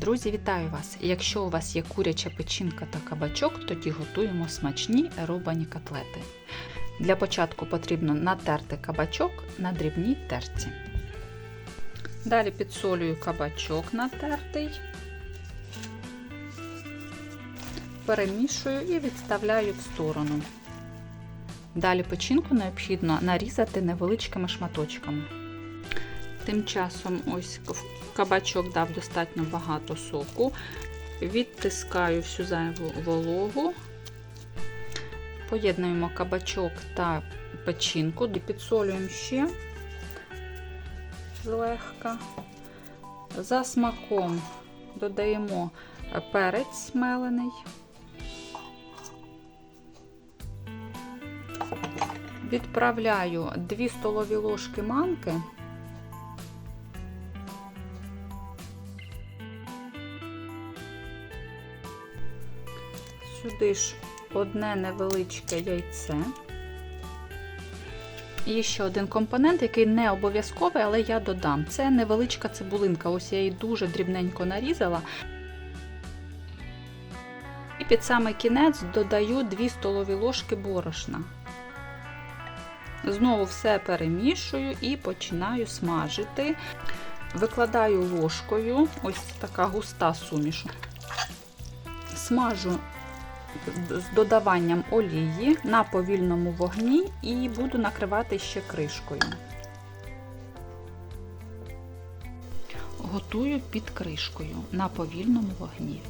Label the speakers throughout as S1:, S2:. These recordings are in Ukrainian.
S1: Друзі, вітаю вас! Якщо у вас є куряча печінка та кабачок, тоді готуємо смачні рубані котлети. Для початку потрібно натерти кабачок на дрібній терці. Далі підсолюю кабачок натертий, перемішую і відставляю в сторону. Далі печінку необхідно нарізати невеличкими шматочками. Тим часом ось кабачок дав достатньо багато соку. Відтискаю всю зайву вологу, поєднуємо кабачок та печінку, підсолюємо ще злегка. За смаком додаємо перець мелений. Відправляю 2 столові ложки манки. Сюди ж одне невеличке яйце. І ще один компонент, який не обов'язковий, але я додам. Це невеличка цибулинка. Ось я її дуже дрібненько нарізала. І під самий кінець додаю 2 столові ложки борошна. Знову все перемішую і починаю смажити. Викладаю ложкою, ось така густа суміш. Смажу з додаванням олії на повільному вогні і буду накривати ще кришкою. Готую під кришкою на повільному вогні.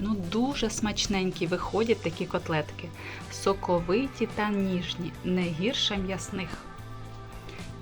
S1: Ну, дуже смачненькі виходять такі котлетки. Соковиті та ніжні, не гірше м'ясних.